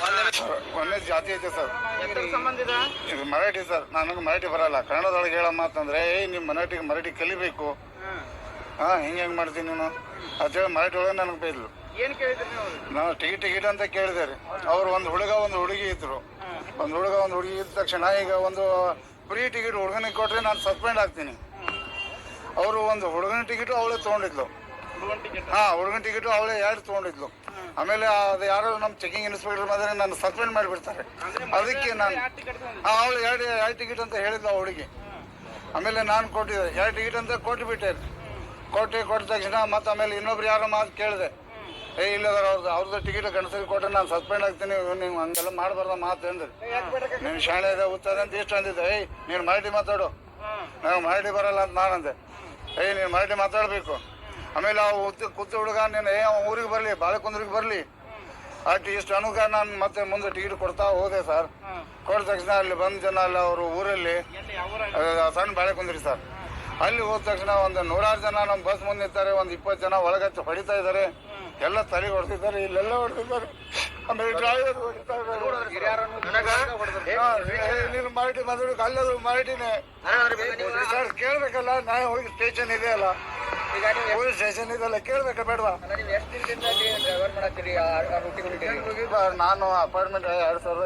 ಮರಾಠಿ ಒಂದೇ ಜಾತಿ ಐತೆ ಸರ್. ಇದು? ಮರಾಠಿ ಸರ್ ನನಗೆ ಮರಾಠಿ ಬರಲ್ಲ. ಕನ್ನಡದೊಳಗೆ ಹೇಳೋ ಮಾತಂದ್ರೆ ಏ ನಿಮ್ಮ ಮರಾಠಿಗೆ ಮರಾಠಿ ಕಲಿಬೇಕು. ಹಾ ಹಿಂಗೆ ಹೆಂಗೆ ಮಾಡ್ತೀನಿ ನೀನು. ಅದೇ ಮರಾಠಿ ಒಳಗೆ ನನಗೆ ಬೈದ್ಲು. ನಾವು ಟಿಕೆಟ್ ಟಿಕೆಟ್ ಅಂತ ಕೇಳಿದೆ ರೀ. ಅವ್ರು ಒಂದು ಹುಡುಗ ಒಂದು ಹುಡುಗಿ ಇದ್ರು. ಒಂದು ಹುಡುಗ ಒಂದು ಹುಡುಗಿ ಇದ್ದ ತಕ್ಷಣ ಈಗ ಒಂದು ಫ್ರೀ ಟಿಕೆಟ್ ಹುಡುಗನಿಗೆ ಕೊಟ್ಟರೆ ನಾನು ಸಸ್ಪೆಂಡ್ ಆಗ್ತೀನಿ. ಅವರು ಒಂದು ಹುಡುಗನ ಟಿಕೆಟು ಅವಳೇ ತೊಗೊಂಡಿದ್ಲು. ಹುಡುಗನ್ ಟಿಕೆಟ್ ಹಾಂ ಹುಡುಗನ ಟಿಕೆಟು ಅವಳೇ ಎರಡು ತೊಗೊಂಡಿದ್ಲು. ಆಮೇಲೆ ಅದು ಯಾರೋ ನಮ್ಮ ಚೆಕಿಂಗ್ ಇನ್ಸ್ಪೆಕ್ಟರ್ ಬಂದರೆ ನಾನು ಸಸ್ಪೆಂಡ್ ಮಾಡಿಬಿಡ್ತಾರೆ. ಅದಕ್ಕೆ ನಾನು ಅವಳು ಎರಡು ಎರಡು ಟಿಕೆಟ್ ಅಂತ ಹೇಳಿದ್ಲು ಅವಳಿಗೆ ಹುಡುಗಿ. ಆಮೇಲೆ ನಾನು ಕೊಟ್ಟಿದ್ದೆ. ಎರಡು ಟಿಕೆಟ್ ಅಂತ ಕೊಟ್ಟು ಬಿಟ್ಟೆ. ಕೊಟ್ಟು ಕೊಟ್ಟ ತಕ್ಷಣ ಮತ್ತೆ ಆಮೇಲೆ ಇನ್ನೊಬ್ರು ಯಾರೋ ಮಾತು ಕೇಳಿದೆ. ಏ ಇಲ್ಲದಾರ ಅವ್ರದ್ದು ಅವ್ರದ್ದು ಟಿಕೆಟ್ ಗಂಡಸರಿಗೆ ಕೊಟ್ಟರೆ ನಾನು ಸಸ್ಪೆಂಡ್ ಆಗ್ತೀನಿ. ನೀವು ಹಂಗೆಲ್ಲ ಮಾಡಬಾರ್ದ ಮಾತು ಅಂದ್ರೆ. ನೀನು ಶಾಣೆ ಇದೆ ಉತ್ತರ ಅಂತ ಇಷ್ಟು ಅಂದಿದ್ದೆ. ಏಯ್ ನೀನು ಮರಾಠಿ ಮಾತಾಡು. ನಾವು ಮರಾಠಿ ಬರಲ್ಲ ಅಂತ ನಾನಂದೆ. ಏಯ್ ನೀನು ಮರಾಠಿ ಮಾತಾಡಬೇಕು. ಆಮೇಲೆ ಆ ಕುತ್ತ ಹುಡುಗ ನೀನು ಏ ಊರಿಗೆ ಬರಲಿ ಬಾಳೆಕುಂದ್ರಿಗೆ ಬರಲಿ. ಅಟ್ ಇಷ್ಟು ಅನುಕ ನಾನು ಮತ್ತೆ ಮುಂದೆ ಟಿಕೆಟ್ ಕೊಡ್ತಾ ಹೋದೆ ಸರ್. ಕೊಟ್ಟ ತಕ್ಷಣ ಅಲ್ಲಿ ಬಂದ ಜನ ಅಲ್ಲ ಅವರು ಊರಲ್ಲಿ? ಸಣ್ಣ ಬಾಳೆಕುಂದ್ರಿ ಸರ್. ಅಲ್ಲಿ ಹೋದ ತಕ್ಷಣ ಒಂದು ನೂರಾರು ಜನ ನಮ್ಮ ಬಸ್ ಮುಂದೆ ನಿಂತಾರೆ ಒಂದು ಇಪ್ಪತ್ತು ಜನ ಒಳಗಚ್ಚಿ ಹೊಡಿತಾ ಇದ್ದಾರೆ. ಎಲ್ಲ ತಲೆ ಹೊಡೆದಿದ್ದಾರೆ ಇಲ್ಲೆಲ್ಲ ಹೊಡೆದಿದ್ದಾರೆ. ಆಮೇಲೆ ಡ್ರೈವರ್ ಹೊಡಿತಾ ಇದ್ದಾರೆ. ನೀನು ಮರಾಠಿ ಮಾತಾಡೋಕೆ ಅಲ್ಲದು ಮರಾಠಿನೇ ಸರ್ ಕೇಳ್ಬೇಕಲ್ಲ ನಾ ಹೋಗಿ ಸ್ಟೇಷನ್ ಇದೆ ಅಲ್ಲ. ಈಗ ನೀವು ಪೊಲೀಸ್ ಸ್ಟೇಷನ್ ಇದೆಲ್ಲ ಕೇಳ್ಬೇಕಾ ಬೇಡವಾ? ಅಲ್ಲ, ನೀವು ಎಷ್ಟು ದಿನದಿಂದ ಡ್ರೈವರ್ ಮಾಡತ್ತೀರಿ ಆ ರೂಟಿಗೆ ನಾನು ಅಪಾರ್ಟ್ಮೆಂಟ್ ಎರಡು ಸಾವಿರದ